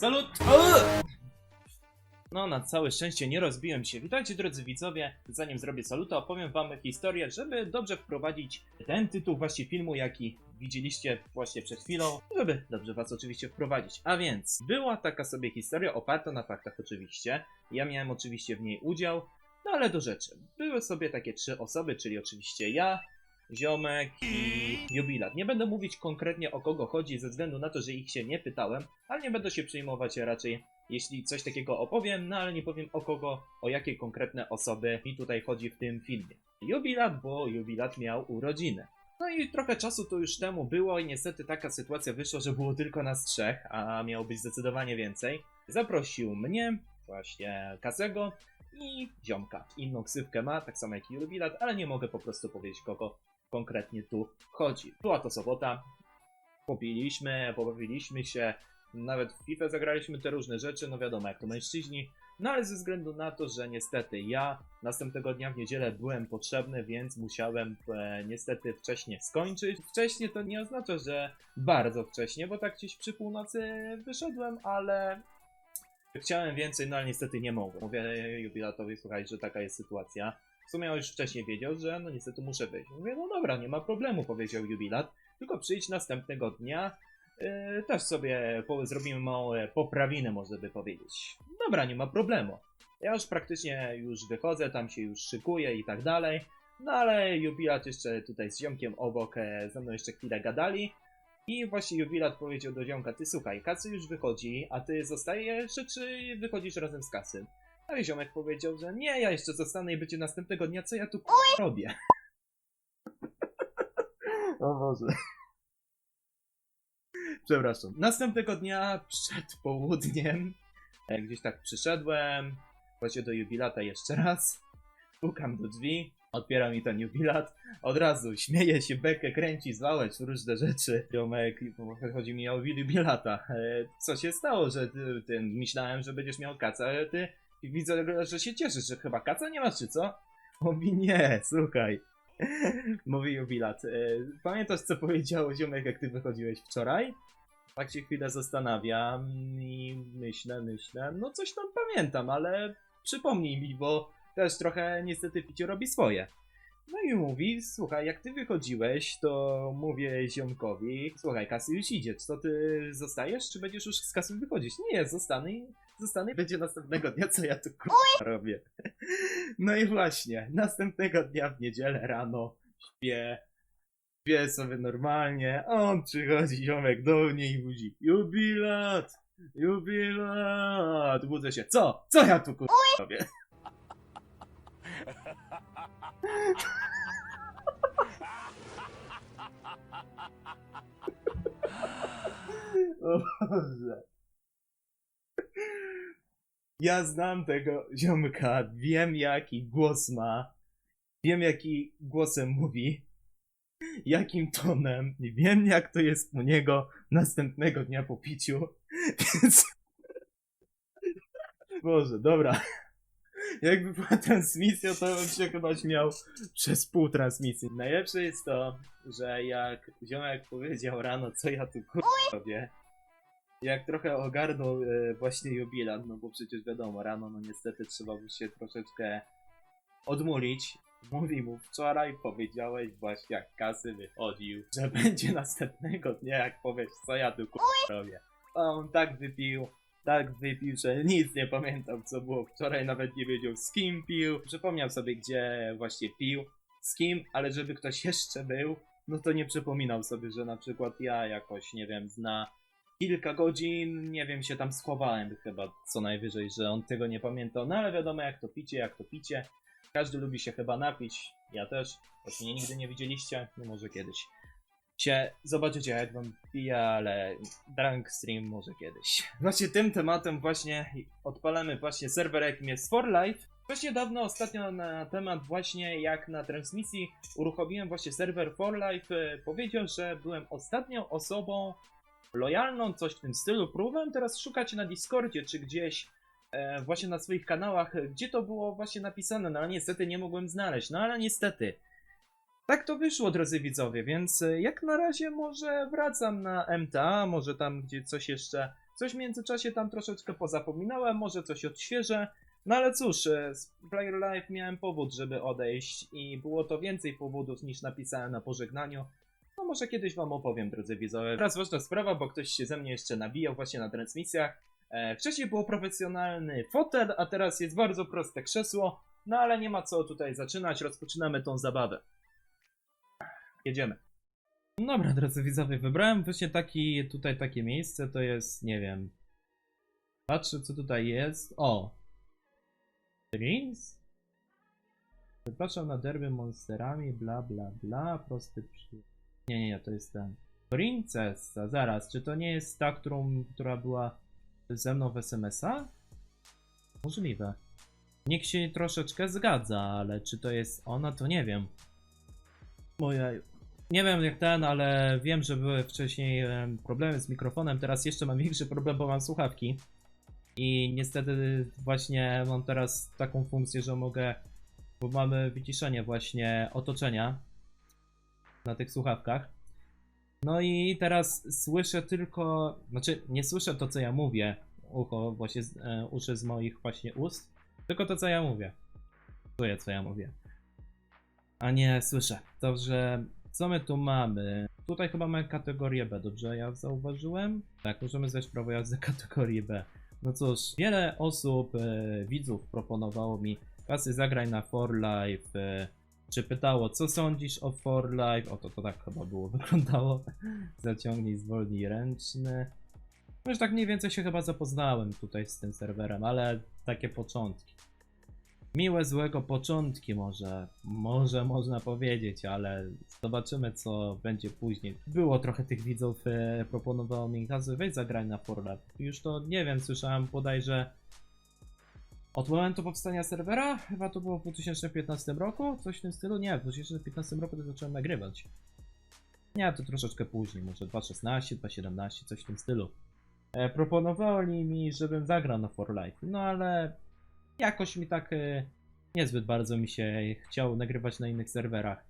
Salut! No, na całe szczęście nie rozbiłem się. Witajcie drodzy widzowie. Zanim zrobię saluta, opowiem wam historię, żeby dobrze wprowadzić ten tytuł właśnie filmu, jaki widzieliście właśnie przed chwilą, żeby dobrze was oczywiście wprowadzić. A więc, była taka sobie historia oparta na faktach oczywiście. Ja miałem oczywiście w niej udział, no ale do rzeczy. Były sobie takie trzy osoby, czyli oczywiście ja, Ziomek i Jubilat. Nie będę mówić konkretnie o kogo chodzi, ze względu na to, że ich się nie pytałem, ale nie będę się przejmować raczej, jeśli coś takiego opowiem, no ale nie powiem o kogo, o jakie konkretne osoby mi tutaj chodzi w tym filmie. Jubilat, bo Jubilat miał urodziny. No i trochę czasu to już temu było i niestety taka sytuacja wyszła, że było tylko nas trzech, a miało być zdecydowanie więcej. Zaprosił mnie, właśnie Kasego i Ziomka. Inną ksywkę ma, tak samo jak i Jubilat, ale nie mogę po prostu powiedzieć kogo konkretnie tu chodzi. Była to sobota, popiliśmy, pobawiliśmy się, nawet w FIFA zagraliśmy te różne rzeczy, no wiadomo, jak to mężczyźni. No ale ze względu na to, że niestety ja następnego dnia w niedzielę byłem potrzebny, więc musiałem e, niestety wcześniej skończyć. Wcześnie to nie oznacza, że bardzo wcześnie, bo tak gdzieś przy północy wyszedłem, ale chciałem więcej, no ale niestety nie mogłem. Mówię jubilatowi, słuchaj, że taka jest sytuacja. W sumie już wcześniej wiedział, że no niestety muszę wyjść. Mówię, no dobra, nie ma problemu, powiedział jubilat, tylko przyjdź następnego dnia, yy, też sobie po, zrobimy małe poprawiny, można by powiedzieć. Dobra, nie ma problemu. Ja już praktycznie już wychodzę, tam się już szykuję i tak dalej. No ale jubilat jeszcze tutaj z ziomkiem obok e, ze mną jeszcze chwilę gadali. I właśnie jubilat powiedział do ziomka, ty słuchaj, kasy już wychodzi, a ty zostajesz, czy wychodzisz razem z kasy? Ale ziomek powiedział, że nie, ja jeszcze zostanę i będzie następnego dnia, co ja tu k***a robię. o Boże. Przepraszam. Następnego dnia przed południem e, gdzieś tak przyszedłem, właśnie do jubilata jeszcze raz, pukam do drzwi, otwiera mi ten jubilat, od razu śmieje się, bekę kręci, zwałeś różne rzeczy. Ziomek, chodzi mi o jubilata. E, co się stało, że ty, ty, myślałem, że będziesz miał kaca, ale ty i widzę, że się cieszysz, że chyba kaca nie masz, czy co? Mówi nie, słuchaj. Mówi jubilat. E, pamiętasz, co powiedział ziomek, jak ty wychodziłeś wczoraj? Tak się chwilę zastanawiam i myślę, myślę. No coś tam pamiętam, ale przypomnij mi, bo też trochę niestety picie robi swoje. No i mówi, słuchaj, jak ty wychodziłeś, to mówię ziomkowi, słuchaj, kasy już idzie, co ty zostajesz, czy będziesz już z kasy wychodzić? Nie, zostanę i zostanę będzie następnego dnia, co ja tu k***a robię. No i właśnie, następnego dnia w niedzielę rano śpię, śpię sobie normalnie, on przychodzi, ziomek do mnie i budzi, jubilat, jubilat, budzę się, co? Co ja tu k***a robię? Boże. Ja znam tego ziomka, wiem jaki głos ma, wiem jaki głosem mówi, jakim tonem, wiem jak to jest u niego następnego dnia po piciu, więc... Boże, dobra. Jakby była transmisja, to bym się chyba śmiał przez pół transmisji. Najlepsze jest to, że jak ziomek powiedział rano, co ja tu robię, jak trochę ogarnął e, właśnie jubilat, no bo przecież wiadomo, rano no niestety trzeba by się troszeczkę odmulić. Mówi mu, wczoraj powiedziałeś właśnie jak kasy wychodził, że będzie następnego dnia jak powiesz co ja tu robię. A on tak wypił, tak wypił, że nic nie pamiętam co było wczoraj, nawet nie wiedział z kim pił. Przypomniał sobie gdzie właśnie pił, z kim, ale żeby ktoś jeszcze był, no to nie przypominał sobie, że na przykład ja jakoś, nie wiem, zna kilka godzin, nie wiem, się tam schowałem chyba co najwyżej, że on tego nie pamiętał, no ale wiadomo jak to picie, jak to picie. Każdy lubi się chyba napić, ja też, choć nigdy nie widzieliście, no może kiedyś się zobaczycie jak wam pije, ale drunk stream może kiedyś. Właśnie tym tematem właśnie odpalamy właśnie serwer jakim jest For Life. Dość niedawno, ostatnio na temat właśnie jak na transmisji uruchomiłem właśnie serwer For Life, e, powiedział, że byłem ostatnią osobą lojalną, coś w tym stylu. Próbowałem teraz szukać na Discordzie czy gdzieś e, właśnie na swoich kanałach, gdzie to było właśnie napisane, no ale niestety nie mogłem znaleźć. No ale niestety. Tak to wyszło, drodzy widzowie, więc e, jak na razie może wracam na MTA, może tam gdzie coś jeszcze, Coś w międzyczasie tam troszeczkę pozapominałem, może coś odświeżę. No ale cóż, e, z Player Life miałem powód, żeby odejść i było to więcej powodów niż napisałem na pożegnaniu. No może kiedyś wam opowiem, drodzy widzowie. Teraz ważna sprawa, bo ktoś się ze mnie jeszcze nabijał właśnie na transmisjach. E, wcześniej było profesjonalny fotel, a teraz jest bardzo proste krzesło. No ale nie ma co tutaj zaczynać, rozpoczynamy tą zabawę. Jedziemy. Dobra, drodzy widzowie, wybrałem właśnie taki, tutaj takie miejsce, to jest, nie wiem. Patrzę co tutaj jest. O! Dreams? Wypraszam na derby monsterami, bla bla bla, prosty przy... Nie, nie, nie, to jest ten. Princessa, zaraz, czy to nie jest ta, którą, która była ze mną w SMS-a? Możliwe. Niech się troszeczkę zgadza, ale czy to jest ona, to nie wiem. Moja... Nie wiem jak ten, ale wiem, że były wcześniej em, problemy z mikrofonem, teraz jeszcze mam większy problem, bo mam słuchawki. I niestety właśnie mam teraz taką funkcję, że mogę, bo mamy wyciszenie właśnie otoczenia na tych słuchawkach. No i teraz słyszę tylko, znaczy nie słyszę to co ja mówię, ucho właśnie, e, uszy z moich właśnie ust, tylko to co ja mówię. Czuję co ja mówię. A nie słyszę. Dobrze, co my tu mamy? Tutaj chyba mamy kategorię B, dobrze ja zauważyłem? Tak, możemy zejść prawo jazdy kategorii B. No cóż, wiele osób, e, widzów proponowało mi kasy zagraj na For Life, e, czy pytało co sądzisz o For Life, o to, to tak chyba było, wyglądało. Zaciągnij, zwolnij ręczny. No już tak mniej więcej się chyba zapoznałem tutaj z tym serwerem, ale takie początki. Miłe, złego początki może, może można powiedzieć, ale zobaczymy co będzie później. Było trochę tych widzów, e, proponowało mi kasy, weź zagraj na Fortnite. Już to nie wiem, słyszałem bodajże od momentu powstania serwera, chyba to było w 2015 roku, coś w tym stylu, nie, w 2015 roku to zacząłem nagrywać. Nie, to troszeczkę później, może 2016, 2017, coś w tym stylu. E, proponowali mi, żebym zagrał na For Life, no ale jakoś mi tak e, niezbyt bardzo mi się chciało nagrywać na innych serwerach.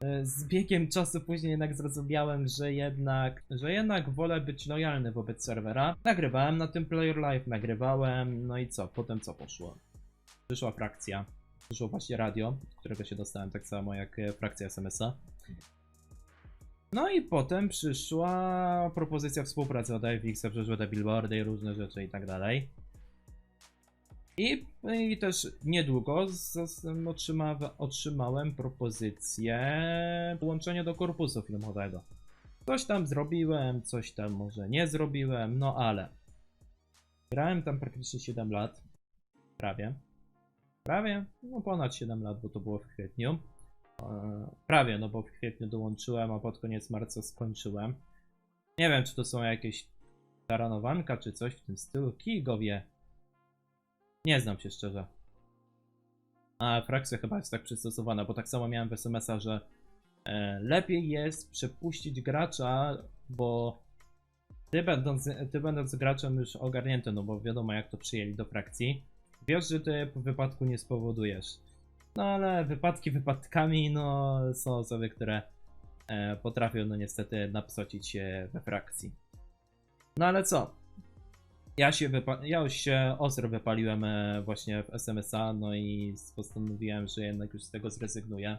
E, Z biegiem czasu później jednak zrozumiałem, że jednak, że jednak wolę być lojalny wobec serwera. Nagrywałem na tym Player Live, nagrywałem, no i co, potem co poszło? Przyszła frakcja, przyszło właśnie radio, do którego się dostałem tak samo jak e, frakcja SMS-a. No i potem przyszła propozycja współpracy od IFX, przyszły te billboardy i różne rzeczy i tak dalej. I, I też niedługo otrzyma, otrzymałem propozycję dołączenia do korpusu filmowego. Coś tam zrobiłem, coś tam może nie zrobiłem, no ale. Grałem tam praktycznie 7 lat. Prawie. Prawie? No ponad 7 lat, bo to było w kwietniu. E, Prawie, no bo w kwietniu dołączyłem, a pod koniec marca skończyłem. Nie wiem, czy to są jakieś taranowanka, czy coś w tym stylu. Kij go wie. Nie znam się szczerze. A frakcja chyba jest tak przystosowana, bo tak samo miałem w SMS-a, że e, lepiej jest przepuścić gracza, bo ty będąc, ty będąc graczem już ogarnięty, no bo wiadomo jak to przyjęli do frakcji, wiesz, że ty wypadku nie spowodujesz. No ale wypadki wypadkami, no są osoby, które e, potrafią no niestety napsocić się we frakcji. No ale co? Ja się wypa- ja już się ostro wypaliłem e, właśnie w SMS-a, no i postanowiłem, że jednak już z tego zrezygnuję.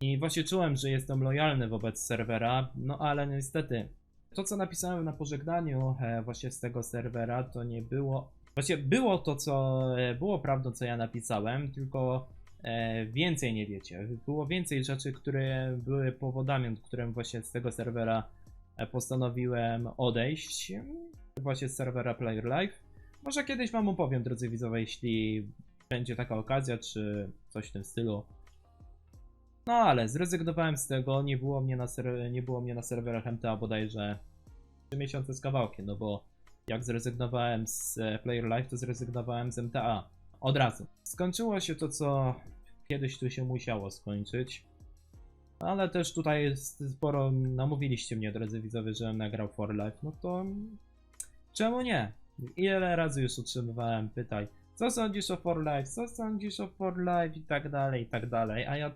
I właśnie czułem, że jestem lojalny wobec serwera, no ale niestety to co napisałem na pożegnaniu e, właśnie z tego serwera to nie było, właśnie było to co, e, było prawdą co ja napisałem, tylko więcej nie wiecie. Było więcej rzeczy, które były powodami, od którym właśnie z tego serwera postanowiłem odejść właśnie z serwera Player Live. Może kiedyś wam opowiem, drodzy widzowie, jeśli będzie taka okazja, czy coś w tym stylu. No ale zrezygnowałem z tego, nie było mnie na, ser- nie było mnie na serwerach MTA bodajże 3 miesiące z kawałkiem, no bo jak zrezygnowałem z e, Player Live, to zrezygnowałem z MTA. Od razu. Skończyło się to, co kiedyś tu się musiało skończyć. Ale też tutaj sporo namówiliście mnie, drodzy widzowie, żebym nagrał For Life, no to Czemu nie? Ile razy już otrzymywałem pytań, co sądzisz o For Life, co sądzisz o For Life i tak dalej, i tak dalej, a ja,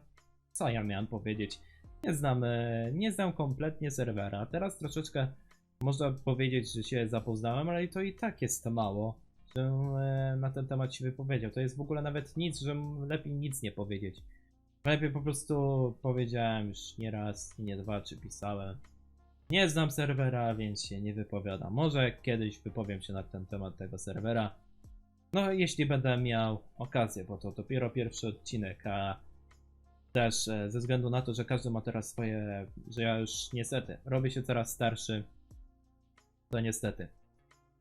co ja miałem powiedzieć? Nie znam, e, nie znam kompletnie serwera, teraz troszeczkę Można powiedzieć, że się zapoznałem, ale to i tak jest mało, żebym e, na ten temat się wypowiedział. To jest w ogóle nawet nic, że lepiej nic nie powiedzieć. Lepiej po prostu powiedziałem już nie raz, nie dwa, czy pisałem. Nie znam serwera, więc się nie wypowiadam. Może kiedyś wypowiem się na ten temat tego serwera. No, jeśli będę miał okazję, bo to dopiero pierwszy odcinek, a też e, ze względu na to, że każdy ma teraz swoje, że ja już niestety robię się coraz starszy, to niestety.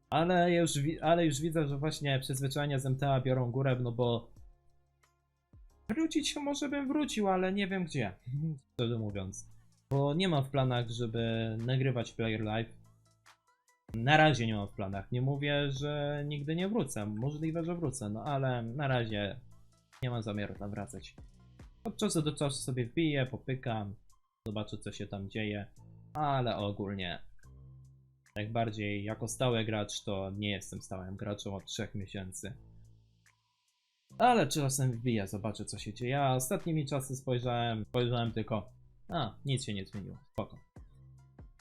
Ale już, ale już widzę, że właśnie przyzwyczajenia z MTA biorą górę, no bo wrócić może bym wrócił, ale nie wiem gdzie, szczerze mówiąc. Bo nie mam w planach, żeby nagrywać Player Live. Na razie nie mam w planach. Nie mówię, że nigdy nie wrócę. Możliwe, że wrócę, no ale na razie nie mam zamiaru tam wracać. Od czasu do czasu sobie wbiję, popykam, zobaczę co się tam dzieje, ale ogólnie jak bardziej jako stały gracz to nie jestem stałym graczem od 3 miesięcy. Ale czasem wbiję, zobaczę co się dzieje. Ja ostatnimi czasy spojrzałem, spojrzałem tylko, a nic się nie zmieniło, spoko.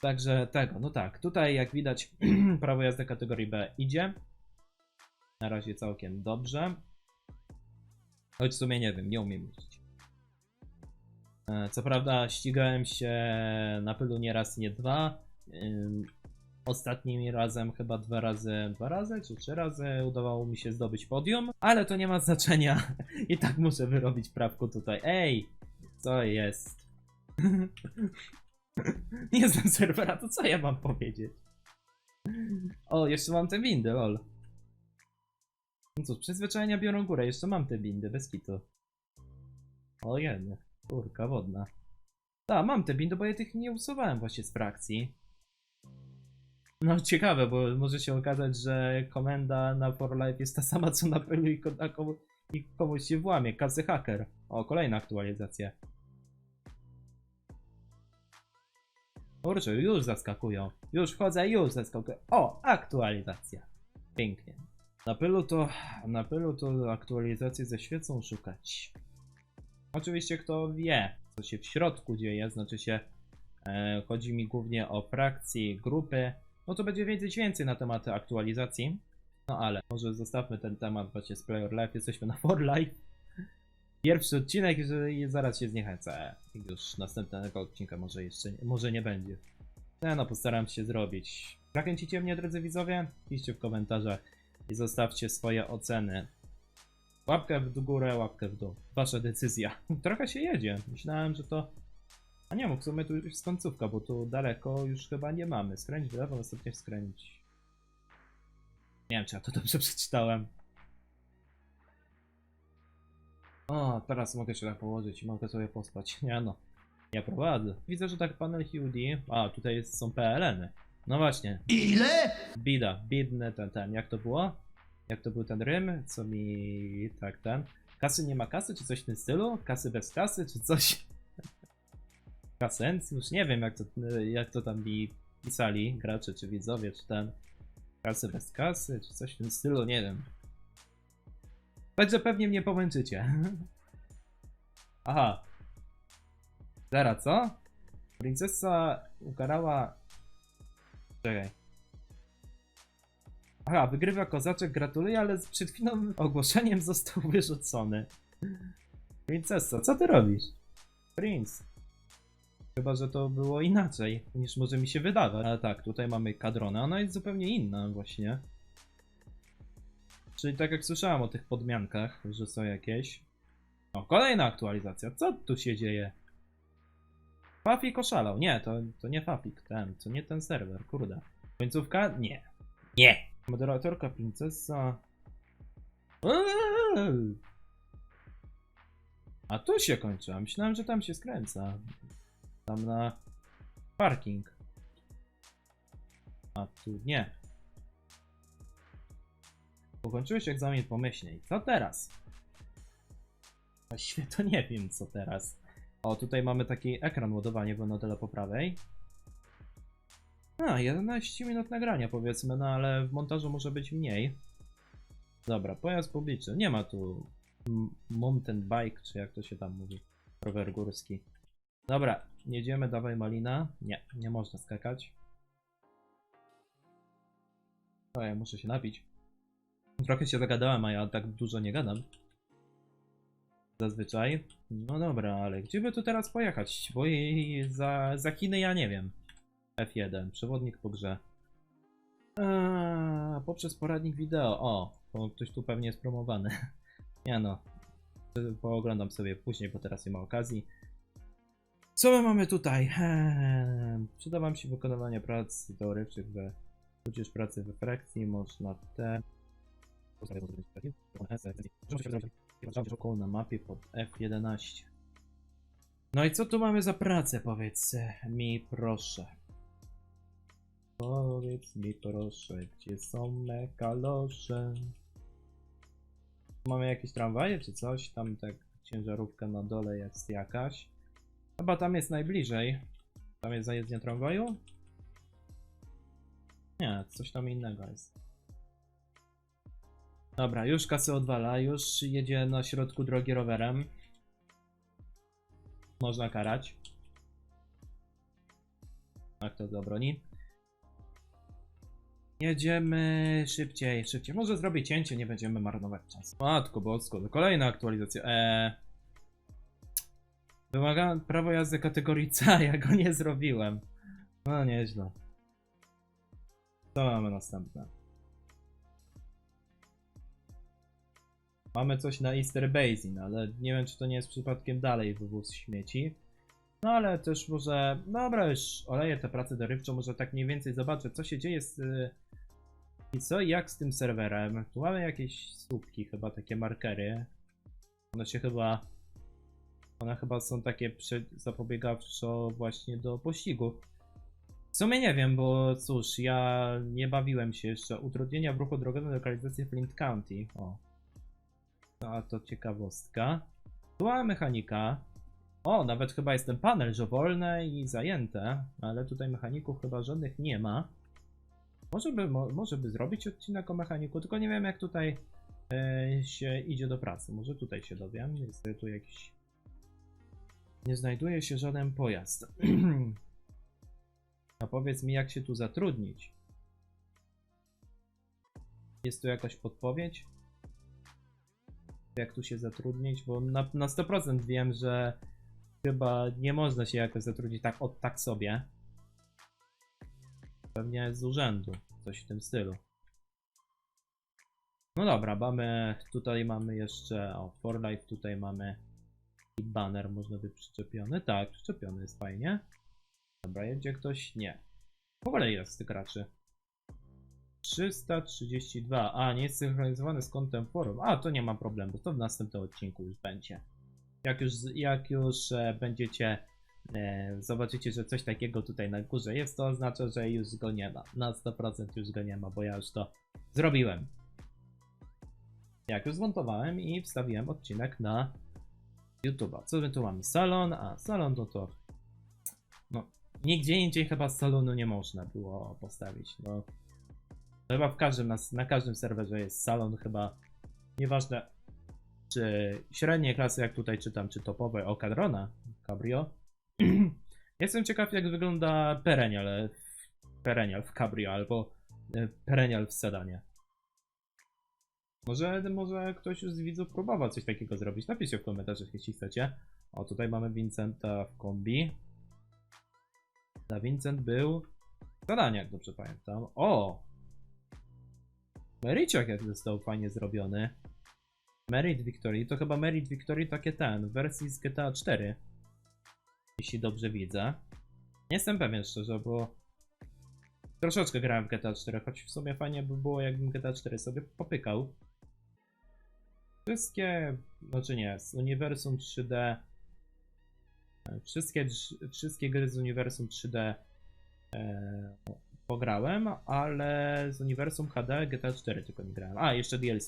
Także tego, no tak, tutaj jak widać prawo jazdy kategorii B idzie. Na razie całkiem dobrze. Choć w sumie nie wiem, nie umiem jeździć. E, Co prawda ścigałem się na pylu nie raz, nie dwa. Ostatnim razem chyba dwa razy, dwa razy czy trzy razy udawało mi się zdobyć podium, ale to nie ma znaczenia. I tak muszę wyrobić prawku tutaj. Ej, co jest? nie znam serwera, to co ja mam powiedzieć? O, jeszcze mam te windy, lol. No cóż, przyzwyczajenia biorą górę, jeszcze mam te bindy, bez kitu. O jedno, kurka wodna. Tak, mam te bindy, bo ja tych nie usuwałem właśnie z frakcji. No ciekawe, bo może się okazać, że komenda na For Life jest ta sama co na pelu i, komu, i komuś się włamie. Kasy hacker. O, kolejna aktualizacja. Kurczę, już zaskakują. Już wchodzę, już zaskakują. O, aktualizacja. Pięknie. Na pylu to, na pylu to aktualizacje ze świecą szukać. Oczywiście kto wie, co się w środku dzieje, znaczy się e, chodzi mi głównie o frakcje, grupy, no to będzie wiedzieć więcej na temat aktualizacji. No ale może zostawmy ten temat właśnie z Player Life, jesteśmy na For Life. Pierwszy odcinek i zaraz się zniechęcę. Już następnego odcinka może jeszcze, może nie będzie. No, no postaram się zrobić. Zachęcicie mnie drodzy widzowie? Piszcie w komentarzach i zostawcie swoje oceny. Łapkę w górę, łapkę w dół. Wasza decyzja. Trochę się jedzie. Myślałem, że to... A nie, w sumie tu już jest końcówka, bo tu daleko już chyba nie mamy. Skręć w lewo, następnie skręć. Nie wiem, czy ja to dobrze przeczytałem. O, teraz mogę się tak położyć i mogę sobie pospać. Nie no, ja prowadzę. Widzę, że tak panel HUD. A, tutaj jest, są PLN-y. No właśnie, Ile? bida, bidny ten, ten, jak to było? Jak to był ten rym? Co mi, tak, ten. Kasy nie ma kasy, czy coś w tym stylu? Kasy bez kasy, czy coś? Kasens? Już nie wiem, jak to, jak to tam mi pisali gracze, czy widzowie, czy ten. Kasy bez kasy, czy coś w tym stylu, nie wiem. Także pewnie mnie pomęczycie. Aha. Zaraz, co? Princesa ukarała... Czekaj. Aha, wygrywa kozaczek, gratuluję, ale przed chwilą ogłoszeniem został wyrzucony. Princesa, co ty robisz? Prince. Chyba, że to było inaczej, niż może mi się wydawać. Ale tak, tutaj mamy kadronę, ona jest zupełnie inna właśnie. Czyli tak jak słyszałem o tych podmiankach, że są jakieś. O, kolejna aktualizacja. Co tu się dzieje? Fafik oszalał. Nie, to, to nie Fafik, ten, to nie ten serwer, kurde. Końcówka? Nie. Nie. Moderatorka princesa. Eee. A tu się kończy, myślałem, że tam się skręca. Tam na parking. A tu nie. Ukończyłeś egzamin pomyślniej. Co teraz? Właściwie to nie wiem, co teraz. O, tutaj mamy taki ekran ładowania w modele po prawej. A, 11 minut nagrania powiedzmy, no ale w montażu może być mniej. Dobra, pojazd publiczny. Nie ma tu mountain bike, czy jak to się tam mówi. Rower górski. Dobra, jedziemy, dawaj malina. Nie, nie można skakać. A ja muszę się napić. Trochę się zagadałem, a ja tak dużo nie gadam. Zazwyczaj. No dobra, ale gdzie by tu teraz pojechać? Bo i za, za Chiny ja nie wiem. F1, przewodnik po grze. Eee, poprzez poradnik wideo. O, ktoś tu pewnie jest promowany. Nie no. Pooglądam sobie później, bo teraz nie ma okazji. Co my mamy tutaj? Eee, przyda wam się wykonywanie prac dorywczych we tudzież pracy we frakcji, można te około na mapie pod F11. No i co tu mamy za pracę, powiedz mi proszę. Powiedz mi proszę, gdzie są me kalosze? Mamy jakieś tramwaje czy coś? Tam tak ciężarówka na dole jest jakaś. Chyba tam jest najbliżej. Tam jest zajezdnia tramwaju? Nie, coś tam innego jest. Dobra, już kasy odwala, już jedzie na środku drogi rowerem. Można karać. A kto zabroni? Jedziemy szybciej, szybciej. Może zrobię cięcie, nie będziemy marnować czasu. Matko bosko, to kolejna aktualizacja. Eee. Wymaga prawo jazdy kategorii C, ja go nie zrobiłem. No nieźle. Co mamy następne? Mamy coś na Easter Basin, ale nie wiem czy to nie jest przypadkiem dalej wywóz śmieci. No ale też może, dobra już oleję tę pracę dorywczą, może tak mniej więcej zobaczę co się dzieje z... I co jak z tym serwerem. Tu mamy jakieś słupki, chyba takie markery. One się chyba... One chyba są takie przed, zapobiegawczo właśnie do pościgów. W sumie nie wiem, bo cóż, ja nie bawiłem się jeszcze. Utrudnienia w ruchu drogowym lokalizacji Flint County. O. A to ciekawostka. Była mechanika. O, nawet chyba jest ten panel, że wolne i zajęte, ale tutaj mechaników chyba żadnych nie ma. Może by, mo, może by zrobić odcinek o mechaniku, tylko nie wiem jak tutaj e, się idzie do pracy. Może tutaj się dowiem. Jest tu jakiś... Nie znajduje się żaden pojazd. A powiedz mi, jak się tu zatrudnić? Jest tu jakaś podpowiedź? Jak tu się zatrudnić? Bo na, na 100% wiem, że chyba nie można się jakoś zatrudnić tak od tak sobie. Pewnie z urzędu, coś w tym stylu. No dobra, mamy, tutaj mamy jeszcze, o, for life, tutaj mamy i banner, można by przyczepiony, tak, przyczepiony jest fajnie. Dobra, jedzie ktoś? Nie. W ogóle z tych graczy? 332. A, nie jest synchronizowany z kontem forum. A, to nie ma problemu. To w następnym odcinku już będzie. Jak już, jak już e, będziecie e, zobaczycie, że coś takiego tutaj na górze jest, to oznacza, że już go nie ma. Na 100% już go nie ma, bo ja już to zrobiłem. Jak już zmontowałem i wstawiłem odcinek na YouTube'a. Co my tu mamy? Salon? A, salon no to no, nigdzie indziej chyba salonu nie można było postawić. No, chyba w każdym, na, na każdym serwerze jest salon, chyba nieważne czy średniej klasy, jak tutaj czytam, czy topowe o Cadrona, Cabrio. Jestem ciekaw, jak wygląda Perennial, w- Perennial w Cabrio albo e, Perennial w sedanie. Może, może ktoś już z widzów próbował coś takiego zrobić. Napiszcie w komentarzach, jeśli chcecie. O, tutaj mamy Vincenta w kombi. Ta Vincent był w jak dobrze pamiętam. O! Mericiak jak został fajnie zrobiony. Merit Victory, to chyba Merit Victory takie ten, w wersji z GTA 4. Jeśli dobrze widzę. Nie jestem pewien szczerze, bo troszeczkę grałem w GTA 4, choć w sumie fajnie by było jakbym GTA 4 sobie popykał. Wszystkie, znaczy nie, z uniwersum 3D e, Wszystkie, wszystkie gry z uniwersum 3D e, pograłem, ale z uniwersum HD GTA 4 tylko nie grałem. A, jeszcze DLC.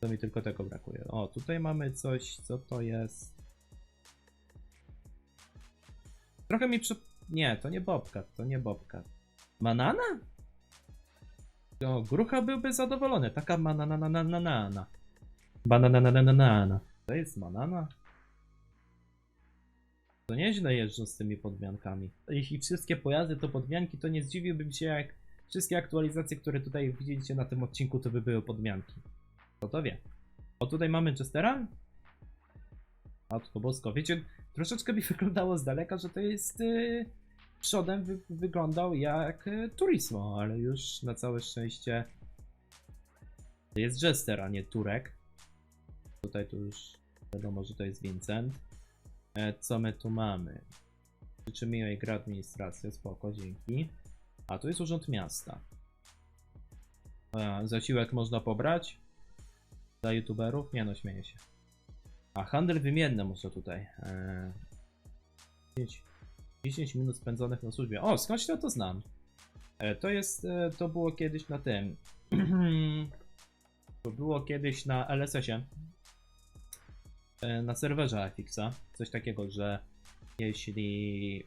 To mi tylko tego brakuje. O, tutaj mamy coś, co to jest? Trochę mi przy... Nie, to nie Bobcat, to nie Bobcat. Banana? O, Grucha byłby zadowolony. Taka banana. Banana. To jest banana? To nieźle jeżdżą z tymi podmiankami. Jeśli wszystkie pojazdy to podmianki, to nie zdziwiłbym się jak wszystkie aktualizacje, które tutaj widzieliście na tym odcinku, to by były podmianki. Kto to wie? O, tutaj mamy Chestera. Matko bosko, wiecie, troszeczkę mi wyglądało z daleka, że to jest... Yy, przodem wy wyglądał jak yy, Turismo, ale już na całe szczęście jest Jester, a nie Turek. Tutaj to już wiadomo, że to jest Vincent. E, co my tu mamy? Życzy miłej gry administracja, spoko, dzięki. A tu jest urząd miasta. E, zasiłek można pobrać? Dla youtuberów? Nie no, śmieję się. A handel wymienny może tutaj. E, 10, 10 minut spędzonych na służbie. O, skądś ja to znam? E, to jest, e, to było kiedyś na tym. to było kiedyś na LSS-ie. E, na serwerze FX-a. Coś takiego, że jeśli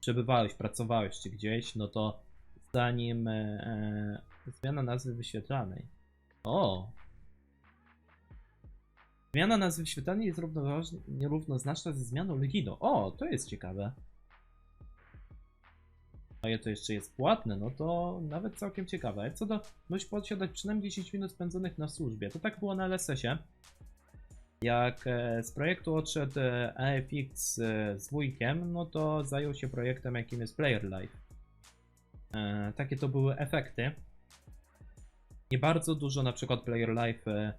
przebywałeś, pracowałeś czy gdzieś, no to zanim e, e, zmiana nazwy wyświetlanej. O! Zmiana nazwy wyświetlanej jest równoznaczna ze zmianą Legido. O, to jest ciekawe. A je to jeszcze jest płatne, no to nawet całkiem ciekawe. Co do, musisz posiadać przynajmniej 10 minut spędzonych na służbie. To tak było na LSS-ie. Jak e, z projektu odszedł e, AFX e, z wujkiem, no to zajął się projektem, jakim jest Player Life. E, takie to były efekty. Nie bardzo dużo na przykład Player Life e,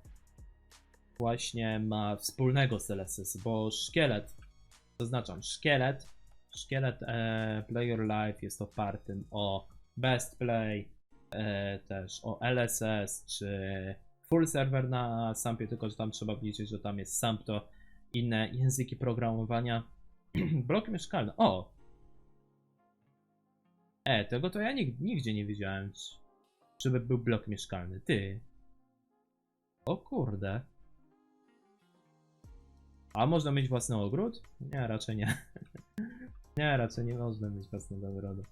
właśnie ma wspólnego z LSS, bo szkielet, zaznaczam, szkielet, szkielet e, Player Life jest oparty o Best Play, e, też o LSS, czy full serwer na Sampie, tylko że tam trzeba wliczyć, że tam jest Samp, to inne języki programowania. Blok mieszkalny, o! E, tego to ja nig nigdzie nie widziałem, żeby był blok mieszkalny. Ty. O kurde. A można mieć własny ogród? Nie, raczej nie. nie, raczej nie można mieć własnego ogrodu.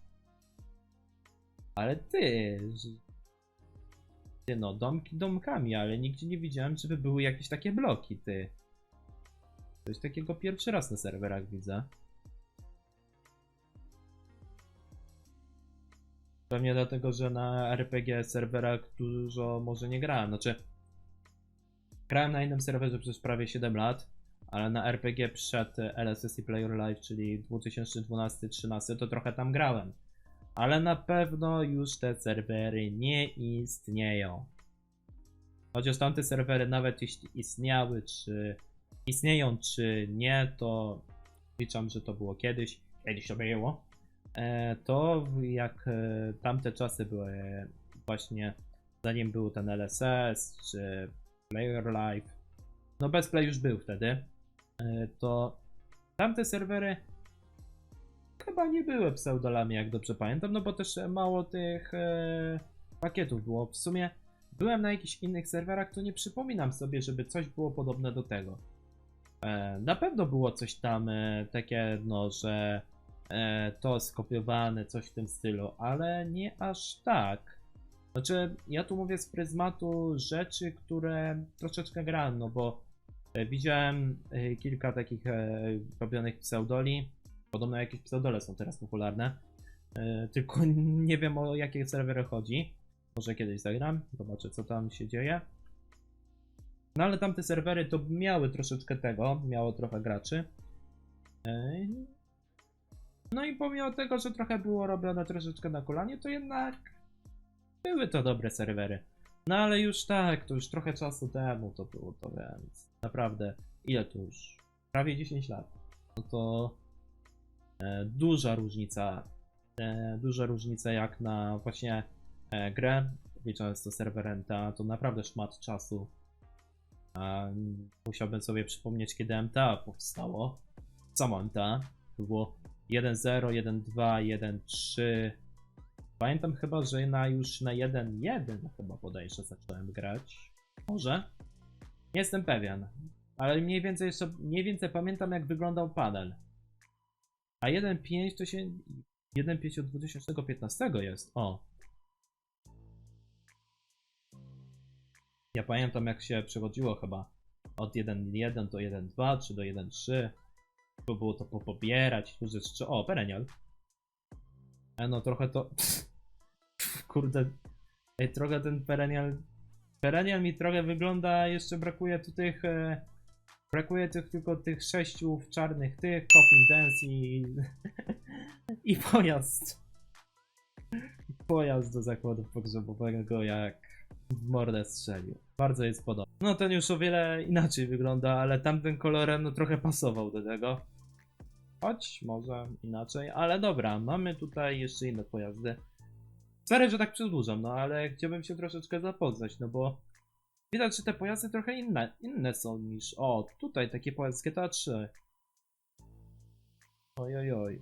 Ale ty, no, domki domkami, ale nigdzie nie widziałem, żeby były jakieś takie bloki, ty. Coś takiego pierwszy raz na serwerach widzę. Pewnie dlatego, że na RPG serwerach dużo może nie grałem. Znaczy, grałem na innym serwerze przez prawie 7 lat, ale na RPG przed LSS i Player Live, czyli 2012-13, to trochę tam grałem. Ale na pewno już te serwery nie istnieją. Chociaż tamte serwery, nawet jeśli istniały, czy istnieją, czy nie, to liczam, że to było kiedyś. Kiedyś to było. E, to jak e, tamte czasy były właśnie zanim był ten LSS czy Player Live, no Best Play już był wtedy, e, to tamte serwery chyba nie były pseudolami, jak dobrze pamiętam, no bo też mało tych e, pakietów było. W sumie byłem na jakichś innych serwerach, to nie przypominam sobie, żeby coś było podobne do tego. E, na pewno było coś tam e, takie, no, że e, to skopiowane, coś w tym stylu, ale nie aż tak. Znaczy, ja tu mówię z pryzmatu rzeczy, które troszeczkę grałem, no bo e, widziałem e, kilka takich e, robionych pseudoli. Podobno jakieś pseudole są teraz popularne. E, tylko nie wiem o jakie serwery chodzi. Może kiedyś zagram, zobaczę co tam się dzieje. No ale tamte serwery to miały troszeczkę tego, miało trochę graczy. E, no i pomimo tego, że trochę było robione troszeczkę na kolanie, to jednak były to dobre serwery. No ale już tak, to już trochę czasu temu to było to, więc naprawdę, ile to już? Prawie 10 lat. No to duża różnica, e, duża różnica jak na właśnie e, grę, licząc to serwerenta, to naprawdę szmat czasu. Musiałbym sobie przypomnieć, kiedy MTA powstało. Samo MTA. To było 1.0, 1.2, 1.3. Pamiętam chyba, że na już na 1.1 chyba bodajże zacząłem grać. Może? Nie jestem pewien. Ale mniej więcej jeszcze, mniej więcej pamiętam jak wyglądał panel. A 1.5 to się... 1.5 od 2015 jest. O. Ja pamiętam jak się przechodziło chyba od 1.1 do 1.2 czy do 1.3. Bo było to popobierać, różne rzeczy. O, Perennial. E, no trochę to... kurde. Ej, trochę ten Perennial... Perennial mi trochę wygląda, jeszcze brakuje tu tych... E, brakuje tych tylko tych sześciu czarnych tych, Coffin Dance i... i pojazd. Pojazd do zakładu pogrzebowego jak w mordę strzelił. Bardzo jest podobny. No ten już o wiele inaczej wygląda, ale tamten kolorem no trochę pasował do tego. Choć może inaczej, ale dobra, mamy tutaj jeszcze inne pojazdy. Sorry, że tak przedłużam, no ale chciałbym się troszeczkę zapoznać, no bo widać, że te pojazdy trochę inne, inne są niż... O, tutaj taki pojazd GTA 3. Oj, oj, oj.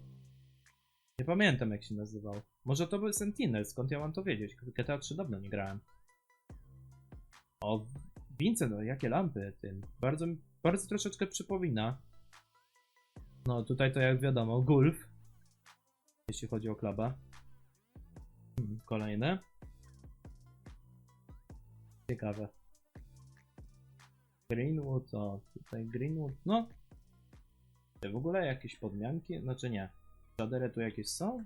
Nie pamiętam jak się nazywał. Może to był Sentinel, skąd ja mam to wiedzieć? GTA 3 dawno nie grałem. O, Vincent, no jakie lampy tym. Bardzo, bardzo troszeczkę przypomina. No tutaj to jak wiadomo, Gulf. Jeśli chodzi o klaba. Hmm, Kolejne. Ciekawe. Greenwood, o tutaj Greenwood, no. W ogóle jakieś podmianki? Znaczy nie. Shadery tu jakieś są?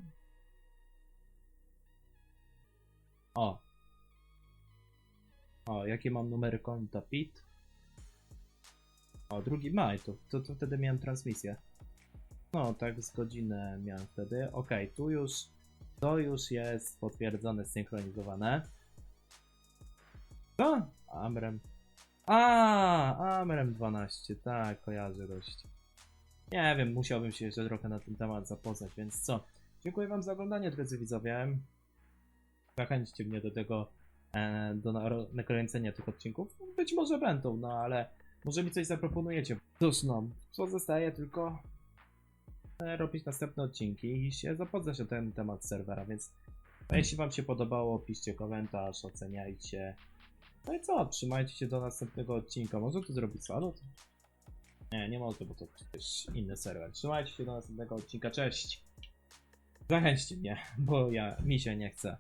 O. O, jakie mam numery konta PIT? O, drugi maj, to, to, to wtedy miałem transmisję. No, tak z godzinę miałem wtedy. Okej, tu już, to już jest potwierdzone, synchronizowane. Co? Amrem. A, Amrem 12, tak, kojarzę gość. Nie wiem, musiałbym się jeszcze trochę na ten temat zapoznać, więc co? Dziękuję wam za oglądanie, drodzy widzowie. Zachęćcie mnie do tego, e, do nakręcenia tych odcinków. Być może będą, no ale może mi coś zaproponujecie. Cóż no, pozostaje tylko e, robić następne odcinki i się zapoznać na ten temat serwera, więc jeśli wam się podobało, piszcie komentarz, oceniajcie. No i co? Trzymajcie się do następnego odcinka. Można to zrobić solo? Nie, nie można, bo to przecież inny serwer. Trzymajcie się do następnego odcinka. Cześć! Zachęćcie mnie, bo ja mi się nie chce.